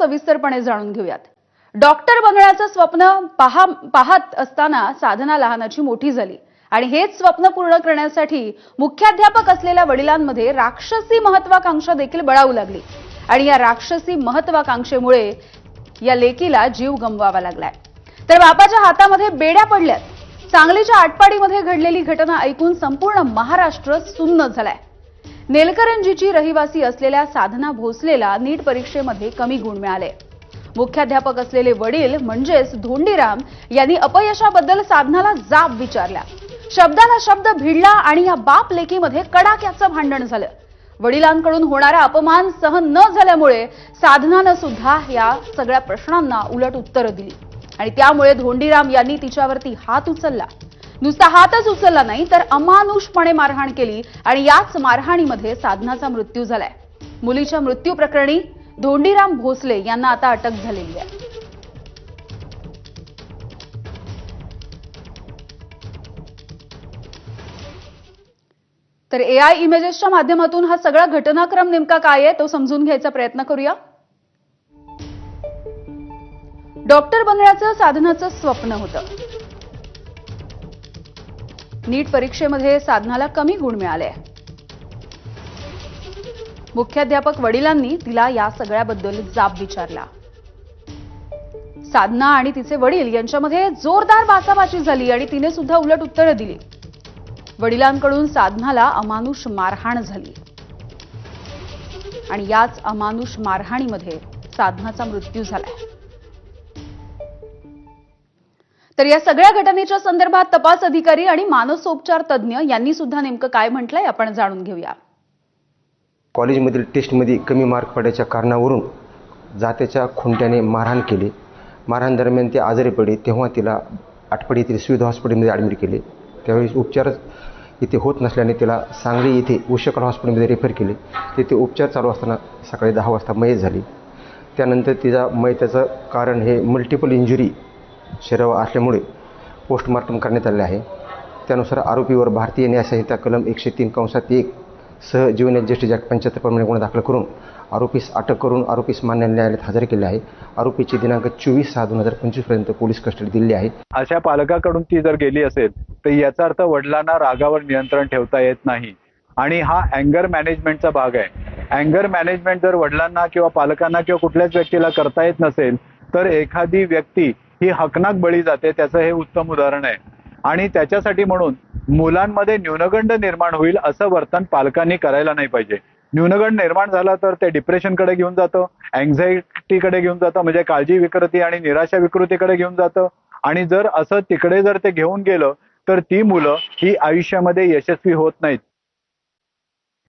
सविस्तरपणे जाणून घेऊयात. डॉक्टर बनण्याचं स्वप्न पहा पाहत असताना साधना लहानाची मोठी झाली. आणि हेच स्वप्न पूर्ण करण्यासाठी मुख्याध्यापक असलेल्या वडिलांमध्ये राक्षसी महत्वाकांक्षा देखील बळावू लागली. आणि या राक्षसी महत्वाकांक्षेमुळे या लेकीला जीव गमवावा लागलाय. तर बापाच्या हातामध्ये बेड्या पडल्यात. सांगलीच्या आटपाडीमध्ये घडलेली घटना ऐकून संपूर्ण महाराष्ट्र सुन्न झालाय. नेलकरंजीची रहिवासी असलेल्या साधना भोसलेला नीट परीक्षेमध्ये कमी गुण मिळाले. मुख्याध्यापक असलेले वडील म्हणजेच धोंडीराम यांनी अपयशाबद्दल साधनाला जाब विचारला. शब्दाला शब्द भिडला आणि या बाप लेकीमध्ये कडाक्याचं भांडण झालं. वडिलांकडून होणारा अपमान सहन न झाल्यामुळे साधनानं सुद्धा या सगळ्या प्रश्नांना उलट उत्तरं दिली. आणि त्यामुळे धोंडीराम यांनी तिच्यावरती हात उचलला. नुसता हातच उचलला नाही तर अमानुषपणे मारहाण केली आणि याच मारहाणीमध्ये साधनाचा मृत्यू झालाय. मुलीच्या मृत्यू प्रकरणी धोंडीराम भोसले यांना आता अटक झालेली आहे. तर ए आय इमेजेसच्या माध्यमातून हा सगळा घटनाक्रम नेमका काय आहे तो समजून घ्यायचा प्रयत्न करूया. डॉक्टर बनण्याचं साधनाचं स्वप्न होतं. नीट परीक्षेमध्ये साधनाला कमी गुण मिळाले. मुख्याध्यापक वडिलांनी तिला या सगळ्याबद्दल जाब विचारला. साधना आणि तिचे वडील यांच्यामध्ये जोरदार बाचाबाची झाली आणि तिने सुद्धा उलट उत्तरं दिली. वडिलांकडून साधनाला अमानुष मारहाण झाली. आणि याच अमानुष मारहाणीमध्ये साधनाचा मृत्यू झालाय. तर या सगळ्या घटनेच्या संदर्भात तपास अधिकारी आणि मानसोपचार तज्ज्ञ यांनी सुद्धा नेमकं काय म्हटलंय आपण जाणून घेऊया. कॉलेजमधील टेस्टमध्ये कमी मार्क पडायच्या कारणावरून जात्याच्या खुंट्याने मारहाण केली. मारहाण दरम्यान ती आजारी पडली. तेव्हा तिला आटपाडी येथील सुविधा हॉस्पिटलमध्ये ॲडमिट केले. त्यावेळी उपचार इथे होत नसल्याने तिला सांगली येथे उषकल हॉस्पिटलमध्ये रेफर केले. तेथे उपचार चालू असताना सकाळी दहा वाजता मयत झाली. त्यानंतर तिचा मयताचं कारण हे मल्टिपल इंजुरी शरीरावर असल्यामुळे पोस्टमार्टम करण्यात आले आहे. त्यानुसार आरोपीवर भारतीय न्यायसंहिता कलम एकशे तीन कंसात एक सह जीवन ज्येष्ठ ॲक्ट पंच्याहत्तर प्रमाणे गुन्हा दाखल करून आरोपीस अटक करून आरोपीस मान्य न्यायालयात हजर केले आहे. आरोपीची दिनांक चोवीस सहा दोन हजार पंचवीसपर्यंत पोलीस कस्टडी दिली आहे. अशा पालकाकडून ती जर गेली असेल तर याचा अर्थ वडिलांना रागावर नियंत्रण ठेवता येत नाही. आणि हा अँगर मॅनेजमेंटचा भाग आहे. अँगर मॅनेजमेंट जर वडिलांना किंवा पालकांना किंवा कुठल्याच व्यक्तीला करता येत नसेल तर एखादी व्यक्ती ही हकनाक बळी जाते त्याचं हे उत्तम उदाहरण आहे. आणि त्याच्यासाठी म्हणून मुलांमध्ये न्यूनगंड निर्माण होईल असं वर्तन पालकांनी करायला नाही पाहिजे. न्यूनगंड निर्माण झाला तर ते डिप्रेशनकडे घेऊन जातं अँझायटीकडे घेऊन जातं म्हणजे काळजी विकृती आणि निराशा विकृतीकडे घेऊन जातं. आणि जर असं तिकडे जर ते घेऊन गेलं तर ती मुलं ही आयुष्यामध्ये यशस्वी होत नाहीत.